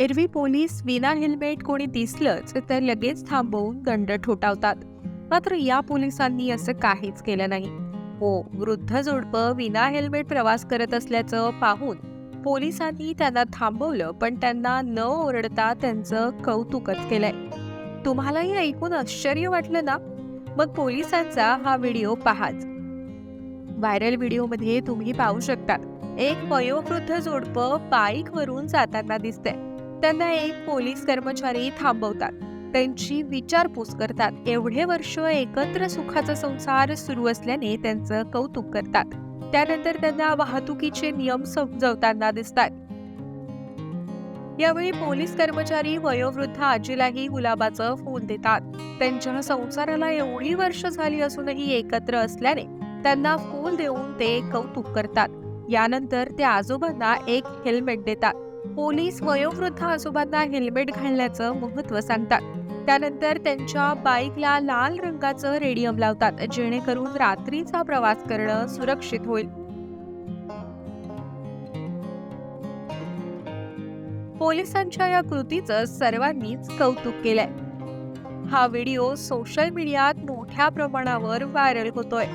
एरवी पोलीस विना हेल्मेट कोणी दिसलंच तर लगेच थांबवून दंड ठोठावतात. मात्र या पोलिसांनी असं काहीच केलं नाही. हो वृद्ध जोडपं विना हेल्मेट प्रवास करत असल्याचं पाहून पोलिसांनी त्यांना थांबवलं पण त्यांना न ओरडता त्यांचं कौतुकच केलंय. तुम्हालाही ऐकून आश्चर्य वाटलं ना? मग पोलिसांचा हा व्हिडिओ पहाच. व्हायरल व्हिडिओमध्ये तुम्ही पाहू शकता एक वयोवृद्ध जोडपं बाईकवरून जाताना दिसतंय. त्यांना एक पोलीस कर्मचारी थांबवतात. त्यांची विचारपूस करतात. एवढे वर्ष एकत्र सुखाचा संसार सुरू असल्याने त्यांचं कौतुक करतात. त्यानंतर त्यांना वाहतुकीचे नियम समजवताना दिसतात. यावेळी पोलीस कर्मचारी वयोवृद्ध आजीलाही गुलाबाचं फूल देतात. त्यांच्या संसाराला एवढी वर्ष झाली असूनही एकत्र असल्याने त्यांना फूल देऊन ते कौतुक करतात. यानंतर ते आजोबांना एक हेल्मेट देतात. पोलीस वयोवृद्ध आजोबांना हेल्मेट घालण्याचं महत्त्व सांगतात. त्यानंतर त्यांच्या बाईकला लाल रंगाचं रेडियम लावतात जेणेकरून रात्रीचा प्रवास करणं सुरक्षित होईल. पोलिसांच्या या कृतीचं सर्वांनीच कौतुक केलंय. हा व्हिडिओ सोशल मीडियात मोठ्या प्रमाणावर व्हायरल होतोय.